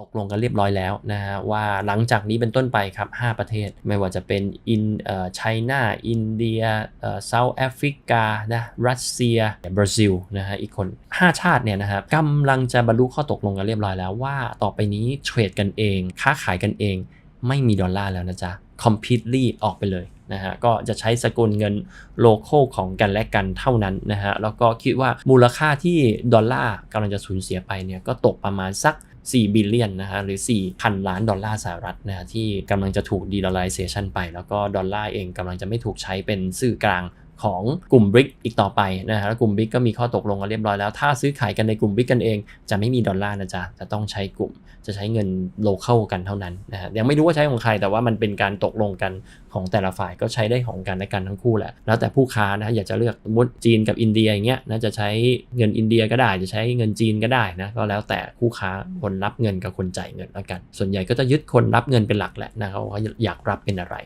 ตกลงกันเรียบร้อยแล้วนะฮะว่าหลังจากนี้เป็นต้นไปครับ 5 ประเทศไม่ว่าจะเป็นอินเอ่อไชน่าอินเดียเอ่อเซาท์แอฟริกานะรัสเซียบราซิลนะฮะอีกคน 5 ชาติเนี่ยนะครับกำลังจะบรรลุข้อตกลงกันเรียบร้อยแล้วว่าต่อไปนี้เทรดกันเอง ค้าขายกันเอง ไม่มีดอลลาร์แล้วนะจ๊ะ completely ออกไปเลย นะฮะก็จะใช้สกุลเงินโลเคอลของกันและกันเท่านั้นนะฮะแล้วก็คิดว่ามูลค่าที่ดอลลาร์กำลังจะสูญเสียไปเนี่ยก็ตกประมาณสัก4บิลเลียนนะฮะหรือ 4,000 ล้านดอลลาร์สหรัฐนะฮะที่กำลังจะถูกดีลอไรเซชันไป แล้วก็ดอลลาร์เองกำลังจะไม่ถูกใช้เป็นสื่อกลาง ของกลุ่ม BRIC อีกต่อไปนะฮะแล้วกลุ่ม BRIC ก็มีข้อตกลงกันเรียบร้อยแล้ว ถ้าซื้อขายกันในกลุ่ม BRIC กันเอง จะไม่มีดอลลาร์นะจ๊ะ จะต้องใช้กลุ่ม จะใช้เงินโลเคอลกันเท่านั้นนะฮะ ยังไม่รู้ว่าใช้ของใคร แต่ว่ามันเป็นการตกลงกันของแต่ละฝ่ายก็ใช้ได้ของกันและกันทั้งคู่แหละ แล้วแต่ผู้ค้านะอยากจะเลือกสมมติจีนกับอินเดียอย่างเงี้ยนะจะใช้เงินอินเดียก็ได้ จะใช้เงินจีนก็ได้นะ ก็แล้วแต่ผู้ค้าคนรับเงินกับคนจ่ายเงินแล้วกัน ส่วนใหญ่ก็จะยึดคนรับเงินเป็นหลักแหละนะเขาว่าอยากรับเป็นอะไร